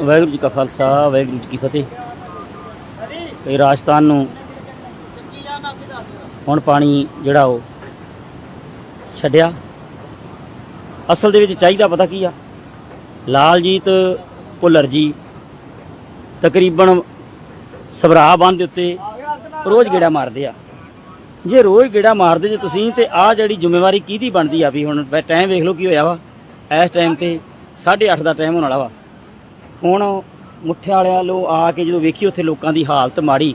ਵਾਹਿਗੁਰੂ ਜੀ ਕਾ ਖਾਲਸਾ, ਵਾਹਿਗੁਰੂ ਜੀ ਕੀ ਫਤਿਹ। ਇਹ ਰਾਜਸਥਾਨ ਨੂੰ ਹੁਣ ਪਾਣੀ ਜਿਹੜਾ ਉਹ ਛੱਡਿਆ। ਅਸਲ ਦੇ ਵਿੱਚ ਚਾਹੀਦਾ ਪਤਾ ਕੀ ਆ? ਲਾਲਜੀਤ ਭੁੱਲਰ ਜੀ ਤਕਰੀਬਨ ਸਵਰਾ ਬੰਦ ਦੇ ਉੱਤੇ ਰੋਜ਼ ਗੇੜਾ ਮਾਰਦੇ ਆ। ਜੇ ਰੋਜ਼ ਗੇੜਾ ਮਾਰਦੇ ਜੇ ਤੁਸੀਂ ਤੇ ਆ ਜਿਹੜੀ ਜ਼ਿੰਮੇਵਾਰੀ ਕਿਹਦੀ ਬਣਦੀ ਆ ਵੀ ਹੁਣ ਟਾਈਮ ਵੇਖ ਲਓ ਕੀ ਹੋਇਆ ਵਾ। ਇਸ ਟਾਈਮ ਤੇ 8:30 ਦਾ ਟਾਈਮ ਹੋਣ ਵਾਲਾ ਵਾ। ਹੁਣ ਮੁੱਠਿਆਂ ਵਾਲਿਆਂ ਲੋ ਆ ਕੇ ਜਦੋਂ ਵੇਖੀ ਉੱਥੇ ਲੋਕਾਂ ਦੀ ਹਾਲਤ ਮਾੜੀ,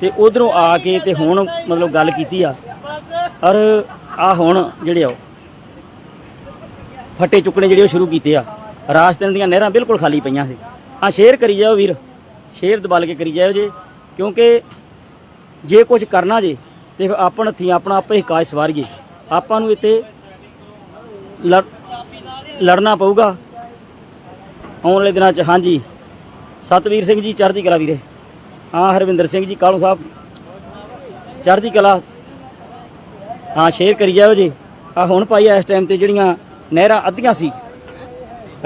ਤੇ ਉਧਰੋਂ ਆ ਕੇ ਤੇ ਹੁਣ ਮਤਲਬ ਗੱਲ ਕੀਤੀ ਆ। ਔਰ ਆ ਹੁਣ ਜਿਹੜੇ ਆ ਫੱਟੇ ਚੁੱਕਣੇ ਜਿਹੜੇ ਉਹ ਸ਼ੁਰੂ ਕੀਤੇ ਆ। ਰਾਜਸਥਾਨ ਦੀਆਂ ਨਹਿਰਾਂ ਬਿਲਕੁਲ ਖਾਲੀ ਪਈਆਂ ਸੀ। ਹਾਂ ਸ਼ੇਅਰ ਕਰੀ ਜਾਓ ਵੀਰ ਸ਼ੇਅਰ ਦਬਾਲ ਕੇ ਕਰੀ ਜਾਓ ਜੇ, ਕਿਉਂਕਿ ਜੇ ਕੁਝ ਕਰਨਾ ਜੇ, ਤੇ ਫਿਰ ਆਪਣ ਹੱਥੀਂ ਆਪਣਾ ਆਪੇ ਹੀ ਕਾਜ ਸਵਾਰੀਏ। ਆਪਾਂ ਨੂੰ ਇੱਥੇ ਲੜ- ਲੜਨਾ ਪਊਗਾ। ਆਉਣ ਵਾਲੇ ਦਿਨਾਂ 'ਚ, ਹਾਂਜੀ। ਸਤਵੀਰ ਸਿੰਘ ਜੀ, ਚੜ੍ਹਦੀ ਕਲਾ ਵੀਰੇ। ਹਾਂ, ਹਰਵਿੰਦਰ ਸਿੰਘ ਜੀ, ਕਾਲੂ ਸਾਹਿਬ। ਚੜ੍ਹਦੀ ਕਲਾ। ਹਾਂ, ਸ਼ੇਅਰ ਕਰੀ ਜਾਓ ਜੀ। ਆ ਹੁਣ ਭਾਈ ਇਸ ਟਾਈਮ ਤੇ ਜਿਹੜੀਆਂ ਨਹਿਰਾਂ ਅੱਧੀਆਂ ਸੀ,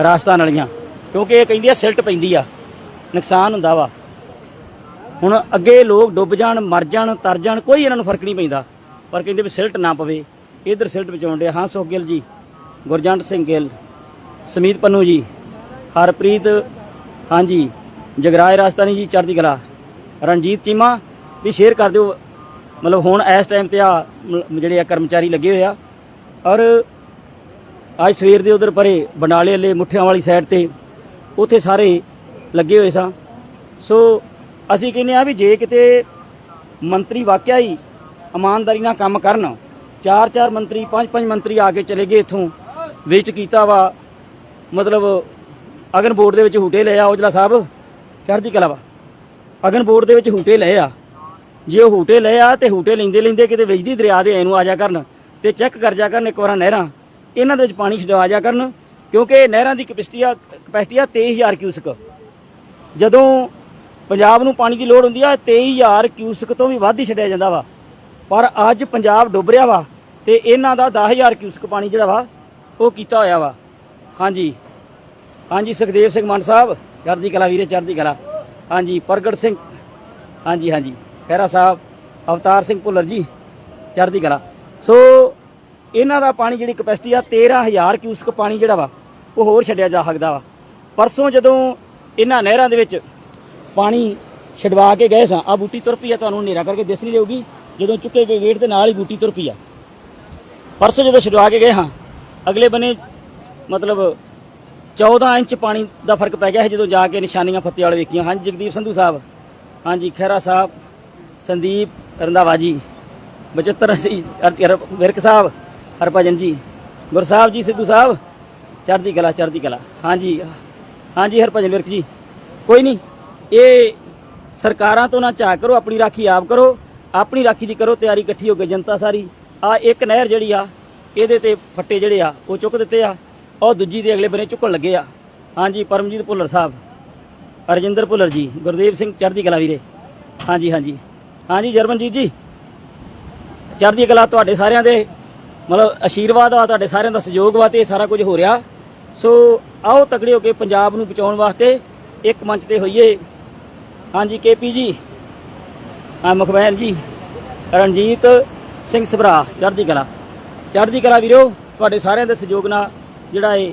ਰਾਜਸਥਾਨ ਵਾਲੀਆਂ, ਕਿਉਂਕਿ ਇਹ ਕਹਿੰਦੀ ਆ ਸਿਲਟ ਪੈਂਦੀ ਆ। ਨੁਕਸਾਨ ਹੁੰਦਾ ਵਾ। ਹੁਣ ਅੱਗੇ ਲੋਕ ਡੁੱਬ ਜਾਣ, ਮਰ ਜਾਣ, ਤਰ ਜਾਣ, ਕੋਈ ਇਹਨਾਂ ਨੂੰ ਫ਼ਰਕ ਨਹੀਂ ਪੈਂਦਾ। ਪਰ ਕਹਿੰਦੇ ਵੀ ਸਿਲਟ ਨਾ ਪਵੇ। ਇਧਰ ਸਿਲਟ ਬਚਾਉਣ ਦੇ ਹਾਂ ਸੁਖ ਗਿੱਲ ਜੀ, ਗੁਰਜੰਟ ਸਿੰਘ ਗਿੱਲ, ਸਮੀਤ ਪੰਨੂ ਜੀ। ਹਰਪ੍ਰੀਤ, ਹਾਂਜੀ, ਜਗਰਾਜ ਰਾਜਸਥਾਨੀ ਜੀ, ਚੜ੍ਹਦੀ ਕਲਾ। ਰਣਜੀਤ ਚੀਮਾ, ਵੀ ਸ਼ੇਅਰ ਕਰ ਦਿਓ। ਮਤਲਬ ਹੁਣ ਇਸ ਟਾਈਮ ਤੇ ਆ ਮ- ਜਿਹੜੇ ਆ ਕਰਮਚਾਰੀ ਲੱਗੇ ਹੋਏ ਆ। ਔਰ ਅੱਜ ਸਵੇਰ ਦੇ ਉਧਰ ਪਰੇ ਬੰਡਾਲੇ ਵਾਲੇ ਮੁੱਠਿਆਂ ਵਾਲੀ ਸਾਈਡ ਤੇ ਉੱਥੇ ਸਾਰੇ ਲੱਗੇ ਹੋਏ ਸਾਂ। ਸੋ ਅਸੀਂ ਕਹਿੰਦੇ ਆ ਵੀ ਜੇ ਕਿਤੇ ਮੰਤਰੀ ਵਾਕਿਆ ਹੀ ਇਮਾਨਦਾਰੀ ਨਾਲ ਕੰਮ ਕਰਨ ਚਾਰ ਚਾਰ ਮੰਤਰੀ ਪੰਜ ਪੰਜ ਮੰਤਰੀ ਆ ਕੇ ਚਲੇ ਗਏ ਇਥੋਂ, ਵਿੱਚ ਕੀਤਾ ਵਾ, ਮਤਲਬ ਅਗਨ ਦੇ ਵਿੱਚ ਹੂਟੇ ਲਏ ਆ, ਔਜਲਾ ਸਾਹਿਬ। ਚੜ੍ਹਦੀ ਕਲਾ ਵਾ ਅਗਨ ਦੇ ਵਿੱਚ ਹੂਟੇ ਲਏ ਆ। ਜੇ ਉਹ ਹੂਟੇ ਲਏ ਆ ਤੇ ਹੂਟੇ ਲੈਂਦੇ ਲੈਂਦੇ ਕਿਤੇ ਵਿਜਦੀ ਦਰਿਆ ਦੇ ਐ ਨੂੰ ਆ ਜਾ ਕਰਨ ਤੇ ਚੈੱਕ ਕਰ ਜਾ ਕਰਨ ਇੱਕ ਵਾਰ ਨਹਿਰਾਂ। ਇਹਨਾਂ ਦੇ ਵਿੱਚ ਪਾਣੀ ਛਡਵਾ ਜਾ ਕਰਨ, ਕਿਉਂਕਿ ਨਹਿਰਾਂ ਦੀ ਕਪੈਸਿਟੀ ਆ ਕਪੈਸਿਟੀ ਆ 23000 ਕਿਊਸਕ। ਜਦੋਂ ਪੰਜਾਬ ਨੂੰ ਪਾਣੀ ਦੀ ਲੋੜ ਹੁੰਦੀ ਆ 23000 ਕਿਊਸਕ ਤੋਂ ਵੀ ਵੱਧ ਹੀ ਛੱਡਿਆ ਜਾਂਦਾ ਵਾ। ਪਰ ਅੱਜ ਪੰਜਾਬ ਡੁੱਬ ਰਿਹਾ ਵਾ ਤੇ ਇਹਨਾਂ ਦਾ 10000 ਕਿਊਸਕ ਪਾਣੀ ਜਿਹੜਾ ਵਾ, ਉਹ ਕੀਤਾ ਹੋਇਆ ਵਾ। ਹਾਂਜੀ। ਹਾਂਜੀ, ਸੁਖਦੇਵ ਸਿੰਘ ਮਾਨ ਸਾਹਿਬ, ਚੜ੍ਹਦੀ ਕਲਾ ਵੀਰੇ, ਚੜ੍ਹਦੀ ਕਲਾ। ਹਾਂਜੀ, ਪ੍ਰਗਟ ਸਿੰਘ। ਹਾਂਜੀ ਹਾਂਜੀ। ਖਹਿਰਾ ਸਾਹਿਬ, ਅਵਤਾਰ ਸਿੰਘ ਭੁੱਲਰ ਜੀ, ਚੜ੍ਹਦੀ ਕਲਾ। ਸੋ, ਇਹਨਾਂ ਦਾ ਪਾਣੀ ਜਿਹੜੀ ਕਪੈਸਿਟੀ ਆ 13000 ਕਿਊਸਕ ਪਾਣੀ ਜਿਹੜਾ ਵਾ, ਉਹ ਹੋਰ ਛੱਡਿਆ ਜਾ ਸਕਦਾ ਵਾ। ਪਰਸੋਂ ਜਦੋਂ ਇਹਨਾਂ ਨਹਿਰਾਂ ਦੇ ਵਿੱਚ ਪਾਣੀ ਛਡਵਾ ਕੇ ਗਏ ਸਾਂ ਆ ਬੂਟੀ ਤੁਰ ਪਈ ਆ, ਤੁਹਾਨੂੰ ਹਨੇਰਾ ਕਰਕੇ ਦਿਸ ਨਹੀਂ ਰਹੂਗੀ, ਜਦੋਂ ਚੁੱਕੇ ਗਏ ਗੇਟ ਦੇ ਨਾਲ ਹੀ ਬੂਟੀ ਤੁਰ ਪਈ ਆ। ਪਰਸੋਂ ਜਦੋਂ ਛਡਵਾ ਕੇ ਗਏ ਹਾਂ, ਅਗਲੇ ਬੰਨੇ ਮਤਲਬ 14 ਇੰਚ ਪਾਣੀ ਦਾ ਫ਼ਰਕ ਪੈ ਗਿਆ ਹੈ ਜਦੋਂ ਜਾ ਕੇ ਨਿਸ਼ਾਨੀਆਂ ਫੱਤੇ ਵਾਲੇ ਵੇਖੀਆਂ। ਹਾਂਜੀ, ਜਗਦੀਪ ਸੰਧੂ ਸਾਹਿਬ। ਹਾਂਜੀ, ਖਹਿਰਾ ਸਾਹਿਬ, ਸੰਦੀਪ ਰੰਧਾਵਾ ਜੀ, ਬਚਿੱਤਰ ਸਿੰਘ ਵਿਰਕ ਸਾਹਿਬ, ਹਰਭਜਨ ਜੀ, ਗੁਰ ਸਾਹਿਬ ਜੀ, ਸਿੱਧੂ ਸਾਹਿਬ, ਚੜ੍ਹਦੀ ਕਲਾ ਚੜ੍ਹਦੀ ਕਲਾ। ਹਾਂਜੀ ਹਾਂਜੀ, ਹਰਭਜਨ ਵਿਰਕ ਜੀ। ਕੋਈ ਨਹੀਂ, ਇਹ ਸਰਕਾਰਾਂ ਤੋਂ ਨਾ ਝਾਕ ਕਰੋ, ਆਪਣੀ ਰਾਖੀ ਆਪ ਕਰੋ, ਆਪਣੀ ਰਾਖੀ ਦੀ ਕਰੋ, ਤਿਆਰੀ ਇਕੱਠੀ ਹੋ ਕੇ ਜਨਤਾ ਸਾਰੀ। ਆ ਇੱਕ ਨਹਿਰ ਜਿਹੜੀ ਆ, ਇਹਦੇ ਤੇ ਫੱਟੇ ਜਿਹੜੇ ਆ, ਉਹ ਚੁੱਕ ਦਿੱਤੇ ਆ। ਉਹ ਦੂਜੀ ਦੇ ਅਗਲੇ ਬੰਨੇ ਚੁੱਕਣ ਲੱਗੇ ਆ। ਹਾਂਜੀ, ਪਰਮਜੀਤ ਭੁੱਲਰ ਸਾਹਿਬ। ਅਰਜਿੰਦਰ ਭੁੱਲਰ ਜੀ, ਗੁਰਦੇਵ ਸਿੰਘ ਚੜ੍ਹਦੀ ਕਲਾ ਵੀਰੇ। ਹਾਂਜੀ ਹਾਂਜੀ। ਹਾਂਜੀ, ਜਰਮਨਜੀਤ ਜੀ। ਚੜ੍ਹਦੀ ਕਲਾ ਤੁਹਾਡੇ ਸਾਰਿਆਂ ਦੇ, ਮਤਲਬ ਆਸ਼ੀਰਵਾਦ ਆ, ਤੁਹਾਡੇ ਸਾਰਿਆਂ ਦਾ ਸਹਿਯੋਗ ਵਾ ਤੇ ਇਹ ਸਾਰਾ ਕੁਝ ਹੋ ਰਿਹਾ। ਸੋ ਆਓ ਤਕੜੇ ਹੋ ਕੇ ਪੰਜਾਬ ਨੂੰ ਬਚਾਉਣ ਵਾਸਤੇ ਇੱਕ ਮੰਚ ਤੇ ਹੋਈਏ। ਹਾਂਜੀ, ਕੇਪੀ ਜੀ। ਆ ਮੁਖਬੈਨ ਜੀ। ਰਣਜੀਤ ਸਿੰਘ ਸਭਰਾ, ਚੜ੍ਹਦੀ ਕਲਾ। ਚੜ੍ਹਦੀ ਕਲਾ ਵੀਰੋ, ਤੁਹਾਡੇ ਸਾਰਿਆਂ ਦੇ ਸਹਿਯੋਗ ਨਾਲ ਜਿਹੜਾ ਇਹ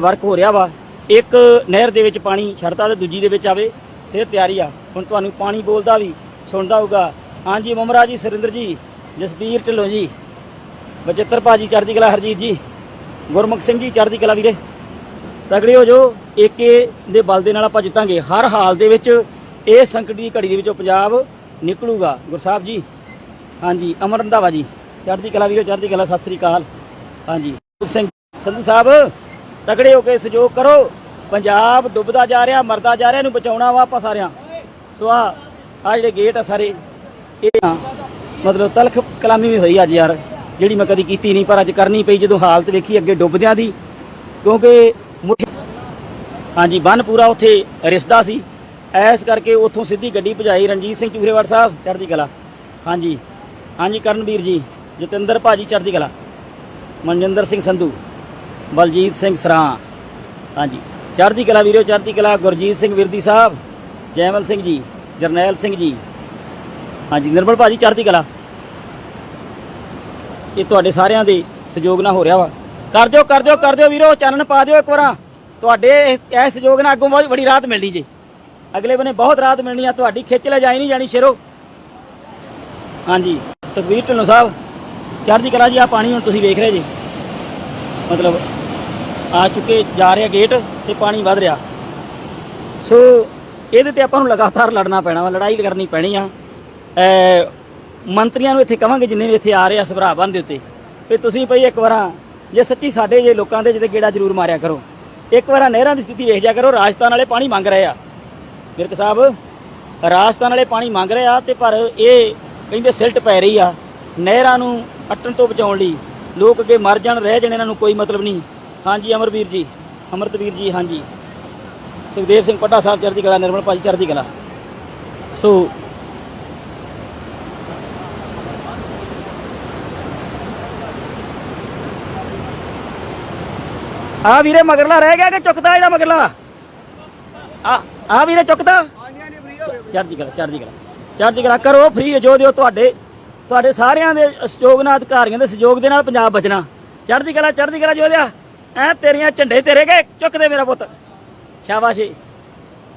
ਵਰਕ ਹੋ ਰਿਹਾ ਵਾ, ਇੱਕ ਨਹਿਰ ਦੇ ਵਿੱਚ ਪਾਣੀ ਛੱਡਦਾ ਤੇ ਦੂਜੀ ਦੇ ਵਿੱਚ ਆਵੇ, ਫਿਰ ਤਿਆਰੀ ਆ। ਹੁਣ ਤੁਹਾਨੂੰ ਪਾਣੀ ਬੋਲਦਾ ਵੀ ਸੁਣਦਾ ਹੋਊਗਾ। ਹਾਂਜੀ ਮਮਰਾ ਜੀ, ਸੁਰਿੰਦਰ ਜੀ, ਜਸਬੀਰ ਢਿੱਲੋਂ ਜੀ ਬਚਿੱਤਰ ਭਾਜੀ ਚੜ੍ਹਦੀ ਕਲਾ ਹਰਜੀਤ ਜੀ, ਗੁਰਮੁਖ ਸਿੰਘ ਜੀ, ਚੜ੍ਹਦੀ ਕਲਾ ਵੀਰੇ। ਤਗੜੇ ਹੋ ਜੋ ਏਕੇ ਦੇ ਬਲ ਦੇ ਨਾਲ ਆਪਾਂ ਜਿੱਤਾਂਗੇ। ਹਰ ਹਾਲ ਦੇ ਵਿੱਚ ਇਹ ਸੰਕਟ ਦੀ ਘੜੀ ਦੇ ਵਿੱਚੋਂ ਪੰਜਾਬ ਨਿਕਲੂਗਾ। ਗੁਰਸਾਹਿਬ ਜੀ ਹਾਂਜੀ ਅਮਰ ਰੰਧਾਵਾ ਜੀ, ਚੜ੍ਹਦੀ ਕਲਾ ਵੀਰੋ, ਚੜ੍ਹਦੀ ਕਲਾ, ਸਤਿ ਸ੍ਰੀ ਅਕਾਲ। ਹਾਂਜੀ ਸਿੰਘ ਸੰਧੂ ਸਾਹਿਬ ਤਕੜੇ ਹੋ ਕੇ ਸਹਿਯੋਗ ਕਰੋ। ਪੰਜਾਬ ਡੁੱਬਦਾ ਜਾ ਰਿਹਾ ਮਰਦਾ ਜਾ ਰਿਹਾ ਇਹਨੂੰ ਬਚਾਉਣਾ ਵਾ ਆਪਾਂ ਸਾਰਿਆਂ। ਸੋ ਆ ਆ ਜਿਹੜੇ ਗੇਟ ਆ ਸਾਰੇ ਇਹ ਆ, ਮਤਲਬ ਤਲਖ ਕਲਾਮੀ ਵੀ ਹੋਈ ਅੱਜ ਯਾਰ ਜਿਹੜੀ ਮੈਂ ਕਦੀ ਕੀਤੀ ਨਹੀਂ ਪਰ ਅੱਜ ਕਰਨੀ ਪਈ ਜਦੋਂ ਹਾਲਤ ਵੇਖੀ ਅੱਗੇ ਡੁੱਬਦਿਆਂ ਦੀ ਕਿਉਂਕਿ ਮੁੱਠ ਹਾਂਜੀ ਬੰਨ ਪੂਰਾ ਉੱਥੇ ਰਿਸਦਾ ਸੀ। ਐਸ ਕਰਕੇ ਉੱਥੋਂ ਸਿੱਧੀ ਗੱਡੀ ਭਜਾਈ ਰਣਜੀਤ ਸਿੰਘ ਚੂਹਰੇਵਾੜ ਸਾਹਿਬ ਚੜ੍ਹਦੀ ਕਲਾ। ਹਾਂਜੀ ਹਾਂਜੀ ਕਰਨਵੀਰ ਜੀ ਜਤਿੰਦਰ ਭਾਜੀ ਚੜ੍ਹਦੀ ਕਲਾ। ਮਨਜਿੰਦਰ ਸਿੰਘ ਸੰਧੂ। ਬਲਜੀਤ ਸਿੰਘ ਸਰਾਂ। ਹਾਂਜੀ, ਚੜ੍ਹਦੀ ਕਲਾ ਵੀਰੋ, ਚੜ੍ਹਦੀ ਕਲਾ, ਗੁਰਜੀਤ ਸਿੰਘ ਵਿਰਦੀ ਸਾਹਿਬ, ਜੈਮਲ ਸਿੰਘ ਜੀ, ਜਰਨੈਲ ਸਿੰਘ ਜੀ। ਹਾਂਜੀ, ਨਿਰਮਲ ਭਾਜੀ, ਚੜ੍ਹਦੀ ਕਲਾ। ਇਹ ਤੁਹਾਡੇ ਸਾਰਿਆਂ ਦੇ ਸਹਿਯੋਗ ਨਾਲ ਹੋ ਰਿਹਾ ਵਾ। ਕਰ ਦਿਓ ਕਰ ਦਿਓ ਕਰ ਦਿਓ ਵੀਰੋ, ਚਾਨਣ ਪਾ ਦਿਓ ਇੱਕ ਵਾਰਾਂ। ਤੁਹਾਡੇ ਇਹ ਇਹ ਸਹਿਯੋਗ ਨਾਲ ਅੱਗੋਂ ਬਹੁਤ ਬੜੀ ਰਾਤ ਮਿਲਣੀ ਜੀ। ਅਗਲੇ ਬਨੇ ਬਹੁਤ ਰਾਤ ਮਿਲਣੀ ਆ, ਤੁਹਾਡੀ ਖਿੱਚ ਲੈ ਜਾਈ ਨਹੀਂ ਜਾਣੀ ਸ਼ੇਰੋ। ਹਾਂਜੀ ਸੁਖਵੀਰ ਢਿੱਲੋਂ ਸਾਹਿਬ, ਚੜ੍ਹਦੀ ਕਲਾ ਜੀ ਆ ਪਾਣੀ ਹੁਣ ਤੁਸੀਂ ਵੇਖ ਰਹੇ ਜੀ। ਮਤਲਬ ਆ ਚੁੱਕੇ ਜਾ ਰਿਹਾ ਗੇਟ ਤੇ ਪਾਣੀ ਵੱਧ ਰਿਹਾ। ਸੋ ਇਹਦੇ ਤੇ ਆਪਾਂ ਨੂੰ ਲਗਾਤਾਰ ਲੜਨਾ ਪੈਣਾ ਵਾ, ਲੜਾਈ ਕਰਨੀ ਪੈਣੀ ਆ। ਮੰਤਰੀਆਂ ਨੂੰ ਇੱਥੇ ਕਵਾਂਗੇ ਜਿੰਨੇ ਵੀ ਇੱਥੇ ਆ ਰਹੇ ਆ, ਸਭਰਾ ਬੰਨ ਦੇ ਉੱਤੇ। ਵੀ ਤੁਸੀਂ ਭਈ ਇੱਕ ਵਾਰਾਂ, ਜੇ ਸੱਚੀ ਸਾਡੇ ਜੇ ਲੋਕਾਂ ਦੇ ਜਿਹਦੇ ਗੇੜਾ ਜ਼ਰੂਰ ਮਾਰਿਆ ਕਰੋ। ਇੱਕ ਵਾਰਾਂ ਨਹਿਰਾਂ ਦੀ ਸਥਿਤੀ ਵੇਖ ਜਾ ਕਰੋ, ਰਾਜਸਥਾਨ ਵਾਲੇ ਪਾਣੀ ਮੰਗ ਰਹੇ ਆ। ਵਿਰਕ ਸਾਹਿਬ, ਰਾਜਸਥਾਨ ਵਾਲੇ ਪਾਣੀ ਮੰਗ ਰਹੇ ਆ ਤੇ ਪਰ ਇਹ ਕਹਿੰਦੇ ਸਿਲਟ ਪੈ ਰਹੀ ਆ। ਨਹਿਰਾਂ ਨੂੰ ਅਟਣ ਤੋਂ ਬਚਾਉਣ ਲਈ ਲੋਕ ਅੱਗੇ ਮਰ ਜਾਣ, ਰਹਿ ਜਾਣ, ਇਹਨਾਂ ਨੂੰ ਕੋਈ ਮਤਲਬ ਨਹੀਂ। ਹਾਂਜੀ ਅਮਰਵੀਰ ਜੀ। ਅਮਰਤਵੀਰ ਜੀ ਹਾਂਜੀ। ਸੁਖਦੇਵ ਸਿੰਘ ਪੱਟਾ ਸਾਹਿਬ ਚੜ੍ਹਦੀ ਕਲਾ ਨਿਰਮਲ ਭਾਜੀ ਚੜ੍ਹਦੀ ਕਲਾ। ਸੋ ਆ ਵੀਰੇ ਮਗਰਲਾ ਰਹਿ ਗਿਆ ਕਿ ਚੁੱਕਦਾ ਜਿਹੜਾ ਮਗਰਲਾ? ਆ ਆ ਵੀਰੇ ਚੁੱਕਦਾ? ਚੜ੍ਹਦੀ ਕਲਾ ਚੜ੍ਹਦੀ ਕਲਾ। ਚੜ੍ਹਦੀ ਕਲਾ ਕਰੋ ਫ੍ਰੀ ਜੋ ਦਿਓ ਤੁਹਾਡੇ। ਤੁਹਾਡੇ ਸਾਰਿਆਂ ਦੇ ਸਹਿਯੋਗ ਨਾਲ ਅਧਿਕਾਰੀਆਂ ਦੇ ਸਹਿਯੋਗ ਦੇ ਨਾਲ ਪੰਜਾਬ ਬਚਣਾ। ਚੜ੍ਹਦੀ ਕਲਾ ਚੜ੍ਹਦੀ ਕਲਾ ਜੋ ਦਿਆ। ਐ ਤੇਰੀਆਂ ਝੰਡੇ ਤੇਰੇ ਗਏ ਚੁੱਕਦੇ ਮੇਰਾ ਪੁੱਤ। ਸ਼ਾਬਾਸ਼ੀ।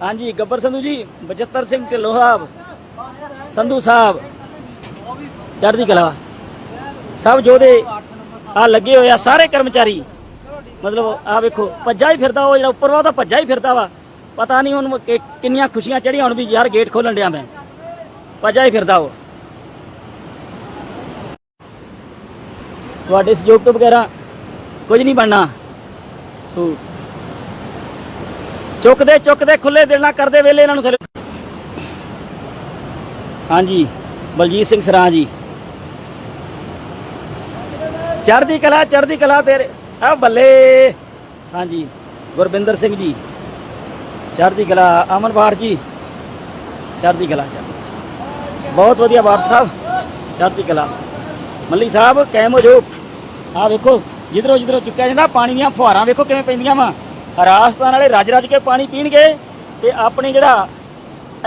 ਹਾਂਜੀ, ਗੱਬਰ ਸੰਧੂ ਜੀ ਬਚੱਤਰ ਸਿੰਘ ਢਿੱਲੋਂ ਸਾਹਿਬ, ਸੰਧੂ ਸਾਹਿਬ, ਚੜ੍ਹਦੀ ਕਲਾ। ਸਭ ਜੋਧੇ ਆ ਲੱਗੇ ਹੋਏ ਆ, ਸਾਰੇ ਕਰਮਚਾਰੀ। ਮਤਲਬ, ਆ ਵੇਖੋ, ਭੱਜਾ ਹੀ ਫਿਰਦਾ ਉਹ ਜਿਹੜਾ ਉੱਪਰ ਵਾ ਉਹ ਤਾਂ ਭੱਜਾ ਹੀ ਫਿਰਦਾ ਵਾ। ਪਤਾ ਨਹੀਂ ਉਹਨੂੰ ਕਿੰਨੀਆਂ ਖੁਸ਼ੀਆਂ ਚੜੀਆਂ ਹੁਣ ਵੀ ਯਾਰ ਗੇਟ ਖੋਲਣ ਡਿਆ ਮੈਂ। ਭੱਜਾ ਹੀ ਫਿਰਦਾ ਉਹ। ਤੁਹਾਡੇ ਸਹਿਯੋਗ ਤੋਂ ਬਗੈਰਾ ਕੁਝ ਨਹੀਂ ਬਣਨਾ। ਸੋ ਚੁੱਕਦੇ ਚੁੱਕਦੇ ਖੁੱਲੇ ਦਿਲ ਨਾਲ ਕਰਦੇ ਵੇਲੇ ਇਹਨਾਂ ਨੂੰ ਥੱਲੇ। ਹਾਂਜੀ, ਬਲਜੀਤ ਸਿੰਘ ਸਰਾਂ ਜੀ। ਚੜ੍ਹਦੀ ਕਲਾ ਚੜ੍ਹਦੀ ਕਲਾ ਤੇਰੇ। ਆ ਬੱਲੇ। ਹਾਂਜੀ, ਗੁਰਬਿੰਦਰ ਸਿੰਘ ਜੀ। ਚੜ੍ਹਦੀ ਕਲਾ, ਅਮਨ ਬਾੜ ਜੀ। ਚੜ੍ਹਦੀ ਕਲਾ ਬਹੁਤ ਵਧੀਆ ਬਾੜ ਸਾਹਿਬ। ਚੜ੍ਹਦੀ ਕਲਾ। ਮੱਲੀ ਸਾਹਿਬ, ਕਾਇਮ ਹੋ ਜਾਓ। ਆ ਵੇਖੋ, ਜਿੱਧਰੋਂ ਜਿੱਧਰੋਂ ਚੁੱਕਿਆ ਜਾਂਦਾ, ਪਾਣੀ ਦੀਆਂ ਫੁਹਾਰਾਂ ਵੇਖੋ ਕਿਵੇਂ ਪੈਂਦੀਆਂ ਵਾ। ਰਾਜਸਥਾਨ ਵਾਲੇ ਰੱਜ ਰੱਜ ਕੇ ਪਾਣੀ ਪੀਣਗੇ ਤੇ ਆਪਣੇ ਜਿਹੜਾ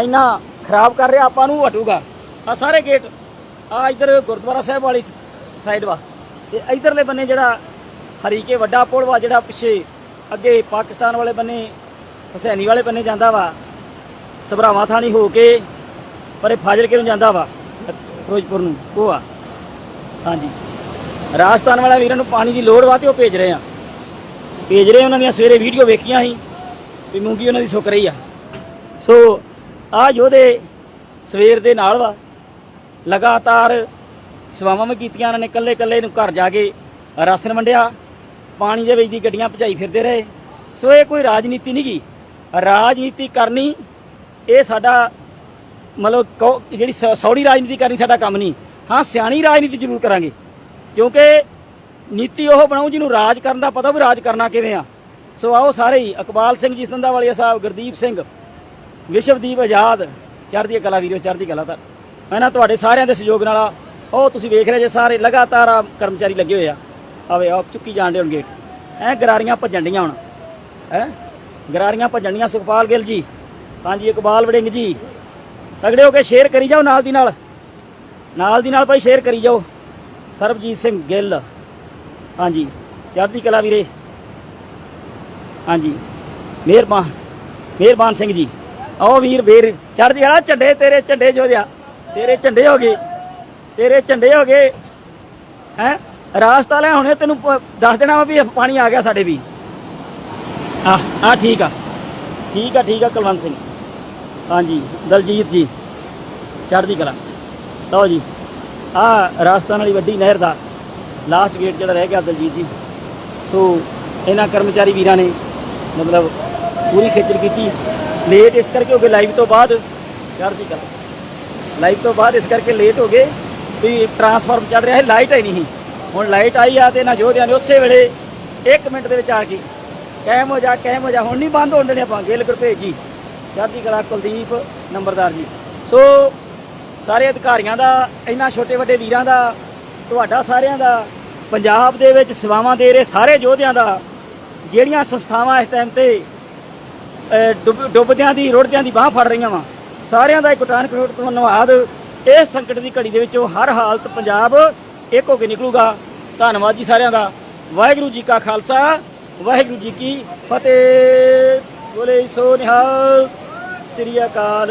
ਇੰਨਾ ਖਰਾਬ ਕਰ ਰਿਹਾ, ਆਪਾਂ ਨੂੰ ਹਟੂਗਾ। ਆ ਸਾਰੇ ਗੇਟ ਆ ਇਧਰ ਗੁਰਦੁਆਰਾ ਸਾਹਿਬ ਵਾਲੀ ਸਾਈਡ ਵਾ। ਤੇ ਇਧਰਲੇ ਬੰਨੇ ਜਿਹੜਾ ਹਰੀਕੇ ਵੱਡਾ ਪੁਲ ਵਾ, ਜਿਹੜਾ ਪਿੱਛੇ ਅੱਗੇ ਪਾਕਿਸਤਾਨ ਵਾਲੇ ਬੰਨੇ, ਹਸੈਨੀ ਵਾਲੇ ਬੰਨੇ ਜਾਂਦਾ ਵਾ। ਸਭਰਾਵਾਂ ਥਾਣੀ ਹੋ ਕੇ, ਪਰੇ ਫਾਜ਼ਿਲਕੇ ਨੂੰ ਜਾਂਦਾ ਵਾ ਫਿਰੋਜ਼ਪੁਰ ਨੂੰ। ਉਹ ਆ। ਹਾਂਜੀ। ਰਾਜਸਥਾਨ ਵਾਲਾ ਵੀਰਾਂ ਨੂੰ ਪਾਣੀ ਦੀ ਲੋੜ ਵਾ ਤੇ ਉਹ ਭੇਜ ਰਹੇ ਆ। ਭੇਜ ਰਹੇ ਉਹਨਾਂ ਦੀਆਂ ਸਵੇਰੇ ਵੀਡੀਓ ਵੇਖੀਆਂ ਸੀ ਵੀ ਮੂੰਗੀ ਉਹਨਾਂ ਦੀ ਸੁੱਕ ਰਹੀ ਆ। ਸੋ ਆ ਯੋਧੇ ਸਵੇਰ ਦੇ ਨਾਲ ਵਾ, ਲਗਾਤਾਰ ਸੇਵਾਵਾਂ ਵੀ ਕੀਤੀਆਂ ਉਹਨਾਂ ਨੇ ਕੱਲੇ ਕੱਲੇ ਨੂੰ ਘਰ ਜਾ ਕੇ ਰਾਸ਼ਨ ਵੰਡਿਆ, ਪਾਣੀ ਦੇ ਵਿੱਚ ਦੀ ਗੱਡੀਆਂ ਭਜਾਈ ਫਿਰਦੇ ਰਹੇ। ਸੋ ਇਹ ਕੋਈ ਰਾਜਨੀਤੀ ਨਹੀਂ ਗੀ। ਰਾਜਨੀਤੀ ਕਰਨੀ, ਇਹ ਸਾਡਾ ਮਤਲਬ ਕਹੋ- ਜਿਹੜੀ ਸ- ਸੌੜੀ ਰਾਜਨੀਤੀ ਕਰਨੀ ਸਾਡਾ ਕੰਮ ਨਹੀਂ। ਹਾਂ, ਸਿਆਣੀ ਰਾਜਨੀਤੀ ਜ਼ਰੂਰ ਕਰਾਂਗੇ। ਕਿਉਂਕਿ ਨੀਤੀ ਉਹ ਬਣਾਉ ਜਿਹਨੂੰ ਰਾਜ ਕਰਨ ਦਾ ਪਤਾ ਵੀ ਰਾਜ ਕਰਨਾ ਕਿਵੇਂ ਆ। ਸੋ ਆਓ ਸਾਰੇ ਹੀ ਇਕਬਾਲ ਸਿੰਘ ਜੀ ਸੰਧਾਵਾਲੀਆ ਸਾਹਿਬ ਗੁਰਦੀਪ ਸਿੰਘ ਵਿਸ਼ਵਦੀਪ ਆਜ਼ਾਦ ਚੜ੍ਹਦੀ ਕਲਾ ਵੀਰੋ ਚੜ੍ਹਦੀ ਕਲਾ ਤਾਂ। ਮੈਂ ਨਾ ਤੁਹਾਡੇ ਸਾਰਿਆਂ ਦੇ ਸਹਿਯੋਗ ਨਾਲ ਆ, ਉਹ ਤੁਸੀਂ ਵੇਖ ਰਹੇ ਜੇ ਸਾਰੇ ਲਗਾਤਾਰ ਆ ਕਰਮਚਾਰੀ ਲੱਗੇ ਹੋਏ ਆ। ਆਵੇ ਆ ਚੁੱਕੀ ਜਾਣ ਦੇ ਹੋਣਗੇ। ਗੇਟ ਐ ਗਰਾਰੀਆਂ ਭੱਜਣ ਡੀਆਂ ਹੁਣ। ਹੈ? ਗਰਾਰੀਆਂ ਭੱਜਣ ਡੀਆਂ ਸੁਖਪਾਲ ਗਿੱਲ ਜੀ। ਹਾਂਜੀ ਇਕਬਾਲ ਵੜਿੰਗ ਜੀ। ਤਗੜੇ ਹੋ ਕੇ ਸ਼ੇਅਰ ਕਰੀ ਜਾਓ ਨਾਲ ਦੀ ਨਾਲ। ਨਾਲ ਦੀ ਨਾਲ ਭਾਈ ਸ਼ੇਅਰ ਕਰੀ ਜਾਓ। ਸਰਬਜੀਤ ਸਿੰਘ ਗਿੱਲ। ਹਾਂਜੀ। ਚੜ੍ਹਦੀ ਕਲਾ ਵੀਰੇ। ਹਾਂਜੀ। ਮਿਹਰਬਾਨ। ਮਿਹਰਬਾਨ ਸਿੰਘ ਜੀ। ਆਓ ਵੀਰ ਵੀਰ। ਚੜ੍ਹਦੀ ਕਲਾ ਝੰਡੇ ਤੇਰੇ, ਝੰਡੇ ਜੋਧਿਆ ਤੇਰੇ ਝੰਡੇ ਹੋ ਗਏ। ਤੇਰੇ ਝੰਡੇ ਹੋ ਗਏ। ਹੈ? ਰਾਸਤਾ ਲੈ, ਹੁਣੇ ਤੈਨੂੰ ਦੱਸ ਦੇਣਾ ਵਾ ਵੀ ਪਾਣੀ ਆ ਗਿਆ ਸਾਡੇ ਵੀ। ਆ ਆ ਠੀਕ ਆ। ਠੀਕ ਆ ਠੀਕ ਆ, ਕੁਲਵੰਤ ਸਿੰਘ। ਹਾਂਜੀ। ਦਲਜੀਤ ਜੀ। ਚੜ੍ਹਦੀ ਕਲਾ। ਲਓ ਜੀ। ਆ ਰਾਜਸਥਾਨ ਵਾਲੀ ਵੱਡੀ ਨਹਿਰ ਦਾ ਲਾਸਟ ਗੇਟ ਜਿਹੜਾ ਰਹਿ ਗਿਆ ਦਲਜੀਤ ਜੀ। ਸੋ ਇਹਨਾਂ ਕਰਮਚਾਰੀ ਵੀਰਾਂ ਨੇ ਮਤਲਬ ਪੂਰੀ ਖੇਚਲ ਕੀਤੀ। ਲੇਟ ਇਸ ਕਰਕੇ ਹੋ ਗਏ ਲਾਈਵ ਤੋਂ ਬਾਅਦ ਚੜ੍ਹਦੀ ਕਲਾ ਲਾਈਵ ਤੋਂ ਬਾਅਦ ਇਸ ਕਰਕੇ ਲੇਟ ਹੋ ਗਏ ਵੀ ਟਰਾਂਸਫਾਰਮ ਚੱਲ ਰਿਹਾ ਹੈ ਲਾਈਟ ਹੀ ਨਹੀਂ ਸੀ। ਹੁਣ ਲਾਈਟ ਆਈ ਆ ਤੇ ਨਾ ਯੋਧਿਆਂ ਨੇ ਉਸੇ ਵੇਲੇ 1 ਮਿੰਟ ਦੇ ਵਿੱਚ ਆ ਕੇ ਕਾਇਮ ਹੋ ਜਾ ਕਾਇਮ ਹੋ ਜਾ, ਹੁਣ ਨਹੀਂ ਬੰਦ ਹੋਣ ਦੇਣੇ ਆਪਾਂ, ਗਿੱਲ ਗੁਰਭੇਜ ਜੀ। ਚੜ੍ਹਦੀ ਕਲਾ ਕੁਲਦੀਪ ਨੰਬਰਦਾਰ ਜੀ। ਸੋ ਸਾਰੇ ਅਧਿਕਾਰੀਆਂ ਦਾ, ਇਹਨਾਂ ਛੋਟੇ ਵੱਡੇ ਵੀਰਾਂ ਦਾ, ਤੁਹਾਡਾ ਸਾਰਿਆਂ ਦਾ, ਪੰਜਾਬ ਦੇ ਵਿੱਚ ਸੇਵਾਵਾਂ ਦੇ ਰਹੇ ਸਾਰੇ ਯੋਧਿਆਂ ਦਾ, ਜਿਹੜੀਆਂ ਸੰਸਥਾਵਾਂ ਇਸ ਟਾਈਮ ਤੇ ਡੁੱਬ- ਡੁੱਬਦਿਆਂ ਦੀ, ਰੁੜਦਿਆਂ ਦੀ ਬਾਹ ਫੜ ਰਹੀਆਂ ਵਾ, ਸਾਰਿਆਂ ਦਾ ਇੱਕ ਟਾਨ ਕਰੋੜ ਧੰਨਵਾਦ। ਇਸ ਸੰਕਟ ਦੀ ਘੜੀ ਦੇ ਵਿੱਚੋਂ ਹਰ ਹਾਲਤ ਪੰਜਾਬ ਇੱਕ ਹੋ ਕੇ ਨਿਕਲੂਗਾ। ਧੰਨਵਾਦ ਜੀ ਸਾਰਿਆਂ ਦਾ। ਵਾਹਿਗੁਰੂ ਜੀ ਕਾ ਖਾਲਸਾ, ਵਾਹਿਗੁਰੂ ਜੀ ਕੀ ਫਤਿਹ। ਬੋਲੇ ਸੋ ਨਿਹਾਲ, ਸ੍ਰੀ ਅਕਾਲ।